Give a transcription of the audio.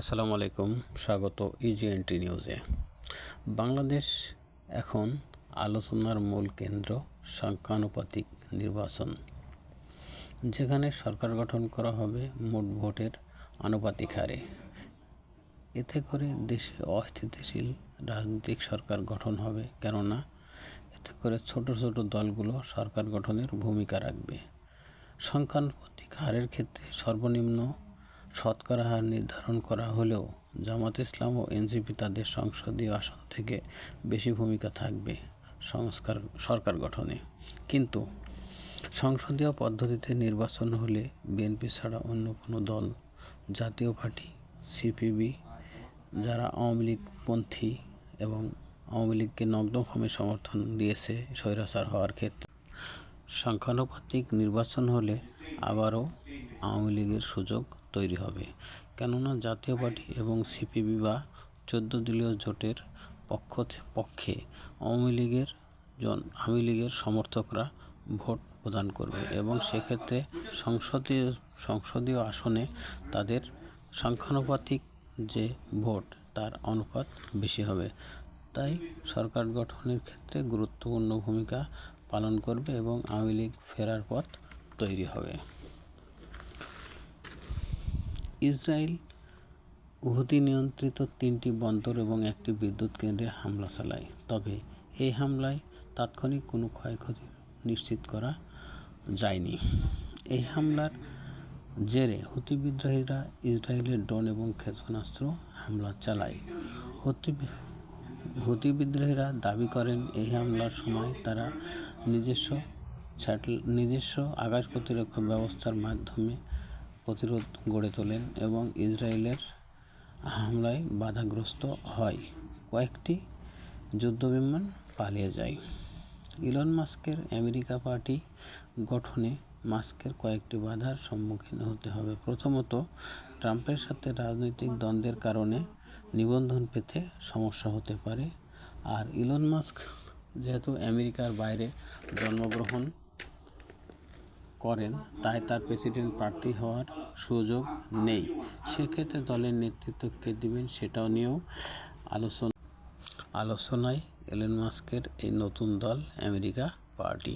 আসসালামু আলাইকুম, স্বাগত ইজিএনটি নিউজে বাংলাদেশ এখন আলোচনার মূল কেন্দ্র সংখ্যানুপাতিক নির্বাচন, যেখানে সরকার গঠন করা হবে মোট ভোটের আনুপাতিক হারে। এতে করে দেশে অস্থিতিশীল রাজনৈতিক সরকার গঠন হবে, কেননা এতে করে ছোট ছোট দলগুলো সরকার গঠনের ভূমিকা রাখবে। সংখ্যানুপাতিক হারের ক্ষেত্রে সর্বনিম্ন শতকরা হার নির্ধারণ করা হলেও জামাত ইসলাম ও এনজিপি তাদের সংসদীয় আসন থেকে বেশি ভূমিকা থাকবে সংস্কার, সরকার গঠনে। কিন্তু সংসদীয় পদ্ধতিতে নির্বাচন হলে বিএনপি ছাড়া অন্য কোনো দল, জাতীয় পার্টি, সিপিবি, যারা আওয়ামী লীগপন্থী এবং আওয়ামী লীগকে নগ্নভাবে সমর্থন দিয়েছে স্বৈরাচার হওয়ার ক্ষেত্রে। সংখ্যানুপাতিক নির্বাচন হলে আবারও আওয়ামী লীগের সুযোগ তৈরি হবে। কেননা জাতীয় পার্টি এবং সিপিবি বা চোদ্দ দলীয় জোটের পক্ষ পক্ষে আওয়ামী লীগের জন আওয়ামী লীগের সমর্থকরা ভোট প্রদান করবে এবং সেক্ষেত্রে সংসদীয় সংসদীয় আসনে তাদের সংখ্যানুপাতিক যে ভোট, তার অনুপাত বেশি হবে। তাই সরকার গঠনের ক্ষেত্রে গুরুত্বপূর্ণ ভূমিকা পালন করবে এবং আওয়ামী লীগ ফেরার পথ তৈরি হবে। ইসরায়েল, উহুদি নিয়ন্ত্রিত তিনটি বন্দর এবং একটি বিদ্যুৎ কেন্দ্রে হামলা চালায়। তবে এই হামলায় তাৎক্ষণিক কোনো ক্ষয়ক্ষতি নিশ্চিত করা যায়নি। এই হামলার জেরে হুতি বিদ্রোহীরা ইসরায়েলের ড্রোন এবং ক্ষেপণাস্ত্র হামলা চালায়। হুতি হুতি বিদ্রোহীরা দাবি করেন, এই হামলার সময় তারা নিজস্ব নিজস্ব আকাশ প্রতিরক্ষা ব্যবস্থার মাধ্যমে প্রতিরোধ গড়ে তোলেন এবং ইসরায়েলের হামলায় বাধাগ্রস্ত হয়। কয়েকটি যুদ্ধবিমান পালিয়ে যায়। ইলন মাস্কের আমেরিকা পার্টি গঠনে মাস্কের কয়েকটি বাধার সম্মুখীন হতে হবে। প্রথমত, ট্রাম্পের সাথে রাজনৈতিক দ্বন্দ্বের কারণে নিবন্ধন পেতে সমস্যা হতে পারে। আর ইলন মাস্ক যেহেতু আমেরিকার বাইরে জন্মগ্রহণ করেন, তাই তার প্রেসিডেন্ট প্রার্থী হওয়ার সুযোগ নেই। সেক্ষেত্রে দলের নেতৃত্ব কে দেবেন সেটাও নিয়েও আলোচনা আলোচনায় এলেন মাস্কের এই নতুন দল আমেরিকা পার্টি।